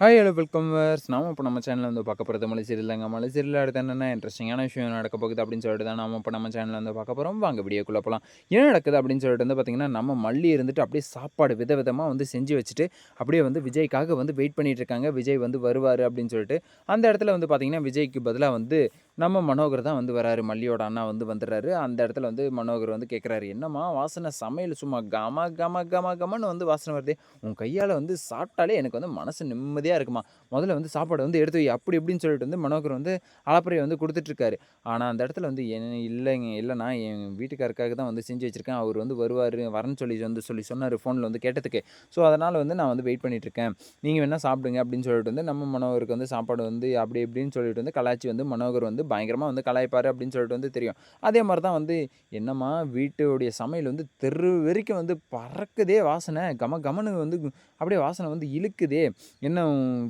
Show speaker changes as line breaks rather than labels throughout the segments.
Hi hello welcome verse நாம இப்போ நம்ம சேனலில் வந்து பார்க்க போகிறது மலை சீரியலாங்க மலை அடுத்து என்னென்ன இன்ட்ரெஸ்டிங்கான விஷயம் நடக்க போகுது அப்படின்னு சொல்லிட்டு தான் நம்ம இப்போ நம்ம சேனலில் வந்து பார்க்க போகிறோம் வாங்க வீடியோக்குள்ளே போகலாம் என்ன நடக்குது அப்படின்னு சொல்லிட்டு வந்து பார்த்திங்கன்னா நம்ம மல்லி இருந்துட்டு அப்படியே சாப்பாடு வித விதமாக வந்து செஞ்சு வச்சுட்டு அப்படியே வந்து விஜய்க்காக வந்து வெயிட் பண்ணிகிட்டு இருக்காங்க. விஜய் வந்து வருவார் அப்படின்னு சொல்லிட்டு. அந்த இடத்துல வந்து பார்த்திங்கன்னா விஜய்க்கு பதிலாக வந்து நம்ம மனோகர் தான் வந்து வராரு. மல்லியோட அண்ணா வந்து வந்துடுறாரு. அந்த இடத்துல வந்து மனோகர் வந்து கேட்குறாரு என்னம்மா வாசனை சமையல் சும்மா கம கம கம கமன்னு வந்து வாசனை வருது. உன் கையால் வந்து சாப்பிட்டாலே எனக்கு வந்து மனசு நிம்மதியாக இருக்குமா? முதல்ல வந்து சாப்பாடு வந்து எடுத்து வை. அப்படி இப்படின்னு சொல்லிட்டு வந்து மனோகர் வந்து அளப்பறையை வந்து கொடுத்துட்ருக்காரு. ஆனால் அந்த இடத்துல வந்து என்ன இல்லைங்க இல்லைண்ணா என் வீட்டுக்காருக்காக தான் வந்து செஞ்சு வச்சுருக்கேன். அவர் வந்து வருவார் வரேன்னு சொல்லி வந்து சொல்லி சொன்னார் ஃபோனில் வந்து கேட்டதுக்கு. ஸோ அதனால் வந்து நான் வந்து வெயிட் பண்ணிகிட்ருக்கேன் நீங்கள் வேணால் சாப்பிடுங்க அப்படின்னு சொல்லிட்டு வந்து நம்ம மனோகருக்கு வந்து சாப்பாடு வந்து அப்படி இப்படின்னு சொல்லிட்டு வந்து கலாச்சி வந்து மனோகர் வந்து பயங்கரமாக வந்து கலாய்ப்பார் அப்படின்னு சொல்லிட்டு வந்து தெரியும். அதே மாதிரி தான் வந்து என்னம்மா வீட்டுடைய சமையல் வந்து தெரு வரைக்கும் வந்து பறக்குதே வாசனை. கம கமனு வந்து அப்படியே வாசனை வந்து இழுக்குதே. என்ன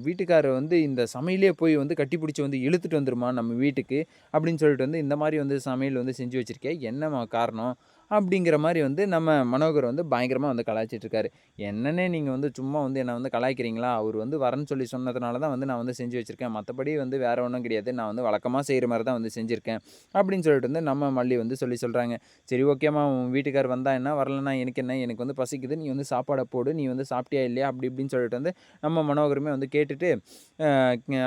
வீட்டுக்காரர் வந்து இந்த சமையலே போய் வந்து கட்டி பிடிச்சி வந்து இழுத்துட்டு வந்துருமா நம்ம வீட்டுக்கு அப்படின்னு சொல்லிட்டு வந்து இந்த மாதிரி வந்து சமையல் வந்து செஞ்சு வச்சுருக்கேன் என்னம்மா காரணம்? அப்படிங்கிற மாதிரி வந்து நம்ம மனோகர் வந்து பயங்கரமாக வந்து கலாய்ச்சிட்ருக்காரு என்னென்னே என்னன்னே நீங்கள் வந்து சும்மா வந்து என்னை வந்து கலாய்க்கிறீங்களா? அவர் வந்து வரேன்னு சொல்லி சொன்னதுனால தான் வந்து நான் வந்து செஞ்சு வச்சுருக்கேன். மற்றபடி வந்து வேறு ஒன்றும் கிடையாது. நான் வந்து வழக்கமாக செய்கிற மாதிரி தான் வந்து செஞ்சுருக்கேன். அப்படின்னு சொல்லிட்டு வந்து நம்ம மல்லி வந்து சொல்லி சொல்கிறாங்க சரி ஓகேம்மா உன் வீட்டுக்கார் வந்தால் என்ன? வரலன்னா எனக்கு என்ன? எனக்கு வந்து பசிக்குது. நீ வந்து சாப்பாடை போடு. நீ வந்து சாப்பிட்டியா இல்லையா? அப்படி இப்படின்னு சொல்லிட்டு வந்து நம்ம மனோகருமே வந்து கேட்டுட்டு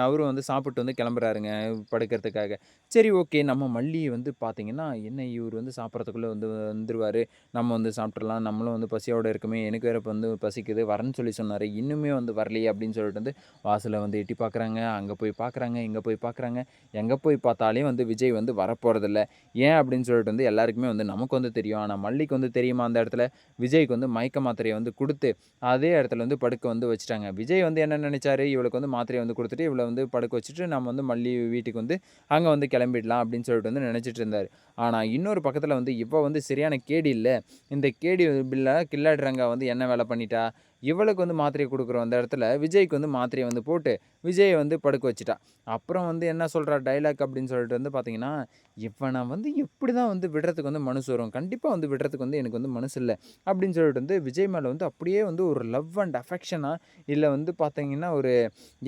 அவரும் வந்து சாப்பிட்டு வந்து கிளம்புறாருங்க படுக்கிறதுக்காக. சரி ஓகே நம்ம மல்லி வந்து பார்த்திங்கன்னா என்ன இவர் வந்து சாப்பிட்றதுக்குள்ளே வந்து வந்துடுவார் நம்ம வந்து சாப்பிட்றலாம் நம்மளும் வந்து பசியோடு இருக்குமே. எனக்கு வேறு இப்போ வந்து பசிக்குது. வரேன்னு சொல்லி சொன்னார். இன்னுமே வந்து வரலையே அப்படின்னு சொல்லிட்டு வந்து வாசலை வந்து எட்டி பார்க்குறாங்க அங்கே போய் பார்க்குறாங்க இங்கே போய் பார்க்குறாங்க எங்கே போய் பார்த்தாலே வந்து விஜய் வந்து வரப்போகிறதில்ல ஏன் அப்படின்னு சொல்லிட்டு வந்து எல்லாருக்குமே வந்து நமக்கு வந்து தெரியும். ஆனால் மல்லிக்கு வந்து தெரியுமா? அந்த இடத்துல விஜய்க்கு வந்து மயக்க மாத்திரையை வந்து கொடுத்து அதே இடத்துல வந்து படுக்க வந்து வச்சுட்டாங்க. விஜய் வந்து என்ன நினச்சாரு? இவளுக்கு வந்து மாத்திரையை வந்து கொடுத்துட்டு இவளை வந்து படுக்க வச்சுட்டு நம்ம வந்து மல்லி வீட்டுக்கு வந்து அங்கே வந்து கிளம்பிடலாம் அப்படின்னு சொல்லிட்டு வந்து நினச்சிட்டு இருந்தார். ஆனால் இன்னொரு பக்கத்தில் வந்து இப்போ வந்து சரியான கேடி இல்லை. இந்த கேடி பில்லை கில்லாடுறங்க வந்து என்ன வேலை பண்ணிட்டா? இவளுக்கு வந்து மாத்திரையை கொடுக்குறோம். அந்த இடத்துல விஜய்க்கு வந்து மாத்திரையை வந்து போட்டு விஜயை வந்து படுக்க வச்சுட்டா. அப்புறம் வந்து என்ன சொல்கிறா டைலாக் அப்படின்னு சொல்லிட்டு வந்து பார்த்தீங்கன்னா இவனை வந்து எப்படி தான் வந்து விடுறதுக்கு வந்து மனசு வரும். கண்டிப்பாக வந்து விடுறதுக்கு வந்து எனக்கு வந்து மனசு இல்லை. அப்படின்னு சொல்லிட்டு வந்து விஜய் மேலே வந்து அப்படியே வந்து ஒரு லவ் அண்ட் அஃபெக்ஷனாக இல்லை வந்து பார்த்தீங்கன்னா ஒரு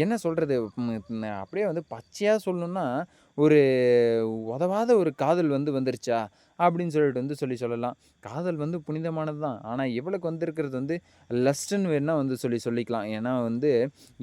என்ன சொல்கிறது அப்படியே வந்து பச்சையாக சொல்லணுன்னா ஒரு உதவாத ஒரு காதல் வந்து வந்துருச்சா? அப்படின்னு சொல்லிட்டு வந்து சொல்லி சொல்லலாம். காதல் வந்து புனிதமானது தான் ஆனால் இவளுக்கு வந்திருக்கிறது வந்து லஸ்டன் வேணால் வந்து சொல்லி சொல்லிக்கலாம். ஏன்னா வந்து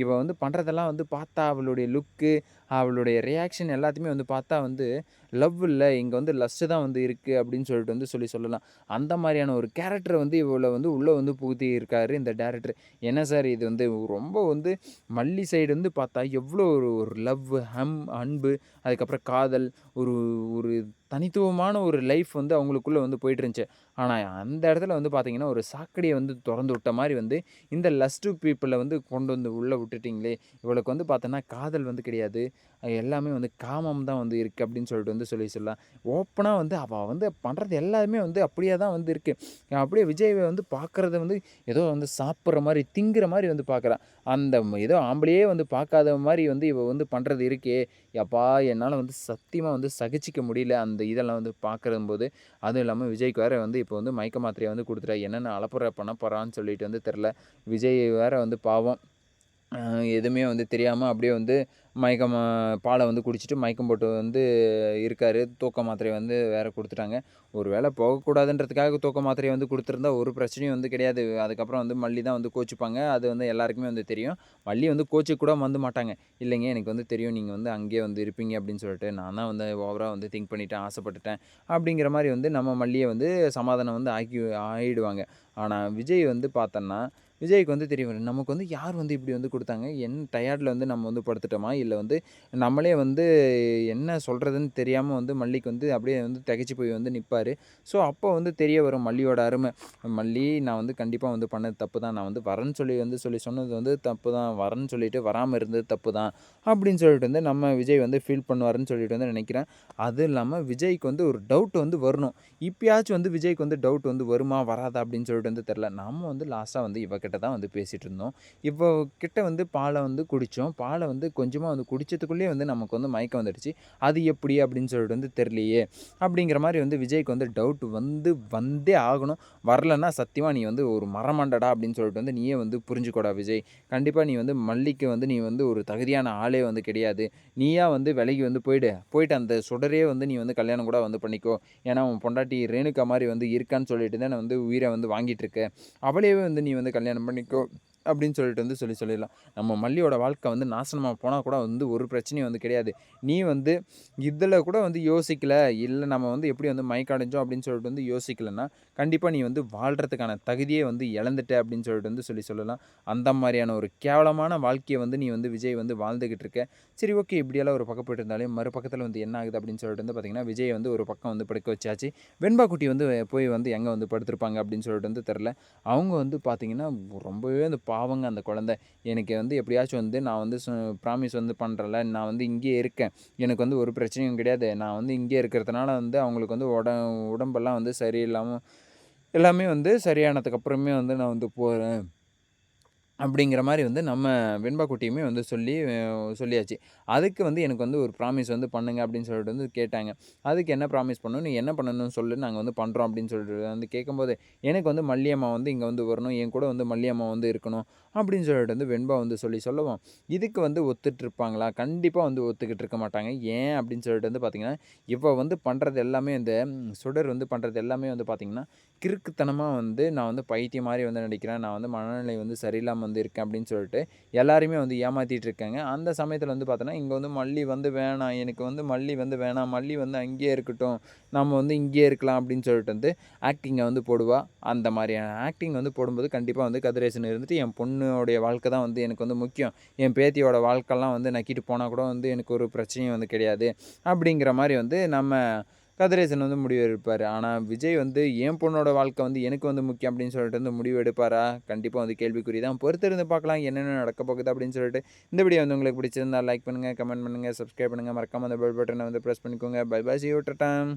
இவள் வந்து பண்ணுறதெல்லாம் வந்து பார்த்தா அவளுடைய லுக்கு அவளுடைய ரியாக்ஷன் எல்லாத்தையுமே வந்து பார்த்தா வந்து லவ் இல்லை இங்கே வந்து லஸ்ட்டு தான் வந்து இருக்குது அப்படின்னு சொல்லிட்டு வந்து சொல்லி சொல்லலாம். அந்த மாதிரியான ஒரு கேரக்டரை வந்து இவ்வளோ வந்து உள்ளே வந்து புகுத்தி இருக்காரு இந்த டேரக்டர் என்ன சார் இது வந்து ரொம்ப வந்து மல்லி சைடு வந்து பார்த்தா எவ்வளோ ஒரு ஒரு லவ் ஹம் அன்பு அதுக்கப்புறம் காதல் ஒரு ஒரு தனித்துவமான ஒரு லைஃப் வந்து அவங்களுக்குள்ளே வந்து போயிட்டு இருந்துச்சு ஆனால் அந்த இடத்துல வந்து பார்த்திங்கன்னா ஒரு சாக்கடையை வந்து திறந்து விட்ட மாதிரி வந்து இந்த லஸ்ட் பீப்புளை வந்து கொண்டு வந்து உள்ளே விட்டுட்டிங்களே. இவளுக்கு வந்து பார்த்தோன்னா காதல் வந்து கிடையாது. எல்லாமே வந்து காமம் தான் வந்து இருக்குது அப்படின்னு சொல்லிட்டு வந்து சொல்லி சொல்லலாம். ஓப்பனாக வந்து அவள் வந்து பண்ணுறது எல்லாமே வந்து அப்படியே தான் வந்து இருக்குது அப்படியே விஜய்வை வந்து பார்க்குறத வந்து ஏதோ வந்து சாப்பிட்ற மாதிரி திங்குற மாதிரி வந்து பார்க்குறான் அந்த ஏதோ ஆம்பளையே வந்து பார்க்காத மாதிரி வந்து இவள் வந்து பண்ணுறது இருக்கே. எப்பா என்னால் வந்து சத்தியமாக வந்து சகிச்சிக்க முடியல அந்த இதெல்லாம் வந்து பார்க்குற போது அதுவும் இல்லாமல் விஜய்க்கு வேறு வந்து இப்போ வந்து மயக்க மாத்திரையை வந்து கொடுத்துட்டா. என்னென்ன அலப்புற பண்ண போகிறான்னு சொல்லிட்டு வந்து தெரில விஜய் வேறு வந்து பாவம். எதுவுமே வந்து தெரியாமல் அப்படியே வந்து மயக்கம் பாலை வந்து குடிச்சிட்டு மயக்கம் போட்டு வந்து இருக்கார். தூக்க மாத்திரை வந்து வேறு கொடுத்துட்டாங்க. ஒரு வேளை போகக்கூடாதுன்றதுக்காக தூக்க மாத்திரையை வந்து கொடுத்துருந்தா ஒரு பிரச்சனையும் வந்து கிடையாது. அதுக்கப்புறம் வந்து மல்லி தான் வந்து கோச்சிப்பாங்க. அது வந்து எல்லாருக்குமே வந்து தெரியும். மல்லி வந்து கோச்சு கூட வந்து மாட்டாங்க. இல்லைங்க எனக்கு வந்து தெரியும். நீங்கள் வந்து அங்கேயே வந்து இருப்பீங்க அப்படின்னு சொல்லிட்டு நான் தான் வந்து ஓவராக வந்து திங்க் பண்ணிவிட்டேன் ஆசைப்பட்டுட்டேன். அப்படிங்கிற மாதிரி வந்து நம்ம மல்லியை வந்து சமாதானம் வந்து ஆக்கி ஆகிடுவாங்க ஆனால் விஜய் வந்து பார்த்தோன்னா விஜய்க்கு வந்து தெரியும் நமக்கு வந்து யார் வந்து இப்படி வந்து கொடுத்தாங்க? என் டயர்டில் வந்து நம்ம வந்து படுத்துட்டோமா? இல்லை வந்து நம்மளே வந்து என்ன சொல்கிறதுன்னு தெரியாமல் வந்து மல்லிக்கு வந்து அப்படியே வந்து தகைச்சி போய் வந்து நிற்பார் ஸோ அப்போ வந்து தெரிய வரும் மல்லியோட அருமை. மல்லி நான் வந்து கண்டிப்பாக வந்து பண்ணது தப்பு தான் நான் வந்து வரேன்னு சொல்லி வந்து சொல்லி சொன்னது வந்து தப்பு தான் வரேன்னு சொல்லிட்டு வராமல் இருந்தது தப்பு தான் அப்படின்னு சொல்லிட்டு வந்து நம்ம விஜய் வந்து ஃபீல் பண்ணுவார்னு சொல்லிட்டு வந்து நினைக்கிறேன். அதுவும் இல்லாமல் விஜய்க்கு வந்து ஒரு டவுட் வந்து வரணும். இப்போயாச்சும் வந்து விஜய்க்கு வந்து டவுட் வந்து வருமா? வராதா? அப்படின்னு சொல்லிட்டு வந்து தெரில நம்ம வந்து லாஸ்ட்டாக வந்து இவ கிட்ட தான் வந்து பேசிகிட்டு இருந்தோம் இப்போ கிட்ட வந்து பாலை வந்து குடித்தோம் பாலை வந்து கொஞ்சமாக வந்து குடித்ததுக்குள்ளேயே வந்து நமக்கு வந்து மயக்கம் வந்துடுச்சு. அது எப்படி அப்படின்னு சொல்லிட்டு வந்து தெரியலையே. அப்படிங்கிற மாதிரி வந்து விஜய்க்கு வந்து டவுட் வந்து வந்தே ஆகணும். வரலன்னா சத்தியமாக நீ வந்து ஒரு மரமண்டடா அப்படின்னு சொல்லிட்டு வந்து நீயே வந்து புரிஞ்சுக்கோடா விஜய். கண்டிப்பாக நீ வந்து மல்லிக்கு வந்து நீ வந்து ஒரு தகுதியான ஆளே வந்து கிடையாது. நீயா வந்து விலகி வந்து போயிடு. போயிட்டு அந்த சுடரே வந்து நீ வந்து கல்யாணம் கூட வந்து பண்ணிக்கோ. ஏன்னா உன் பொண்டாட்டி ரேணுகா மாதிரி வந்து இருக்கான்னு சொல்லிட்டு தான் வந்து உயிரை வந்து வாங்கிட்டு இருக்க. அவளையே வந்து நீ வந்து கல்யாணம் பண்ணிக்கோ. அப்படின்னு சொல்லிட்டு வந்து சொல்லி சொல்லிடலாம். நம்ம மல்லியோட வாழ்க்கை வந்து நாசனமாக போனால் கூட வந்து ஒரு பிரச்சனையும் வந்து கிடையாது. நீ வந்து இதில் கூட வந்து யோசிக்கலை இல்லை நம்ம வந்து எப்படி வந்து மயக்கடைஞ்சோம் அப்படின்னு சொல்லிட்டு வந்து யோசிக்கலைன்னா கண்டிப்பாக நீ வந்து வாழ்கிறதுக்கான தகுதியே வந்து இழந்துட்ட அப்படின்னு சொல்லிட்டு வந்து சொல்லி சொல்லலாம். அந்த மாதிரியான ஒரு கேவலமான வாழ்க்கையை வந்து நீ வந்து விஜய் வந்து வாழ்ந்துக்கிட்டு இருக்க. சரி ஓகே இப்படியெல்லாம் ஒரு பக்கம் போயிட்டு இருந்தாலே மறுபக்கத்தில் வந்து என்ன ஆகுது அப்படின்னு சொல்லிட்டு வந்து பார்த்திங்கன்னா விஜய் வந்து ஒரு பக்கம் வந்து படுக்க வச்சாச்சு. வெண்பா குட்டி வந்து போய் வந்து எங்கே வந்து படுத்திருப்பாங்க அப்படின்னு சொல்லிட்டு வந்து தெரில அவங்க வந்து பார்த்திங்கன்னா ரொம்பவே வந்து பாவங்க அந்த குழந்த. எனக்கு வந்து எப்படியாச்சும் வந்து நான் வந்து ப்ராமிஸ் வந்து பண்ணுறல நான் வந்து இங்கேயே இருக்கேன். எனக்கு வந்து ஒரு பிரச்சனையும் கிடையாது. நான் வந்து இங்கே இருக்கிறதுனால வந்து அவங்களுக்கு வந்து உட உடம்பெல்லாம் வந்து சரியில்லாமல் எல்லாமே வந்து சரியானதுக்கப்புறமே வந்து நான் வந்து போகிறேன் அப்படிங்கிற மாதிரி வந்து நம்ம வெண்பாக்குட்டியுமே வந்து சொல்லி சொல்லியாச்சு. அதுக்கு வந்து எனக்கு வந்து ஒரு ப்ராமிஸ் வந்து பண்ணுங்க அப்படின்னு சொல்லிட்டு வந்து கேட்டாங்க. அதுக்கு என்ன ப்ராமிஸ் பண்ணணும்? நீ என்ன பண்ணணும்னு சொல்லு நாங்கள் வந்து பண்ணுறோம் அப்படின்னு சொல்லிட்டு வந்து கேட்கும்போது எனக்கு வந்து மல்லியம்மா வந்து இங்கே வந்து வரணும் என் கூட வந்து மல்லியம்மா வந்து இருக்கணும் அப்படின்னு சொல்லிட்டு வந்து வெண்பா வந்து சொல்லி சொல்லுவோம் இதுக்கு வந்து ஒத்துட்டு இருப்பாங்களா? கண்டிப்பாக வந்து ஒத்துக்கிட்டு இருக்க மாட்டாங்க. ஏன் அப்படின்னு சொல்லிட்டு வந்து பார்த்திங்கன்னா இப்போ வந்து பண்ணுறது எல்லாமே இந்த சுடர் வந்து பண்ணுறது எல்லாமே வந்து பார்த்திங்கன்னா கிறுக்குத்தனமாக வந்து நான் வந்து பைத்தியம் மாதிரி வந்து நடிக்கிறேன். நான் வந்து மனநிலை வந்து சரியில்லாமல் வந்து இருக்கேன் அப்படின்னு சொல்லிட்டு எல்லாருமே வந்து ஏமாற்றிட்டு இருக்காங்க. அந்த சமயத்தில் வந்து பார்த்தோன்னா இங்கே வந்து மல்லி வந்து வேணாம் எனக்கு வந்து மல்லி வந்து வேணாம் மல்லி வந்து அங்கேயே இருக்கட்டும் நம்ம வந்து இங்கேயே இருக்கலாம் அப்படின்னு சொல்லிட்டு வந்து ஆக்டிங்கை வந்து போடுவா. அந்த மாதிரியான ஆக்டிங் வந்து போடும்போது கண்டிப்பாக வந்து கதிரேசன் இருந்துட்டு என் பொண்ணுடைய வாழ்க்கை தான் வந்து எனக்கு வந்து முக்கியம். என் பேத்தியோட வாழ்க்கைலாம் வந்து நக்கிட்டு போனால் கூட வந்து எனக்கு ஒரு பிரச்சனையும் வந்து கிடையாது. அப்படிங்கிற மாதிரி வந்து நம்ம கதிரேசன் வந்து முடிவு எடுப்பார். ஆனால் விஜய் வந்து என் பொண்ணோட வாழ்க்கை வந்து எனக்கு வந்து முக்கியம் அப்படின்னு சொல்லிட்டு வந்து முடிவு எடுப்பாரா? கண்டிப்பாக வந்து கேள்விக்குறி தான். பொறுத்திருந்து பார்க்கலாம். என்னென்ன நடக்க போகுது அப்படின்னு சொல்லிட்டு இந்த வீடியோ வந்து உங்களுக்கு பிடிச்சிருந்தா லைக் பண்ணுங்கள் கமெண்ட் பண்ணுங்கள் சப்ஸ்கிரைப் பண்ணுங்கள் மறக்காமல் அந்த பெல் பட்டனை வந்து ப்ரெஸ் பண்ணிக்கோங்க. பை பை சி விட்டுட்டேன்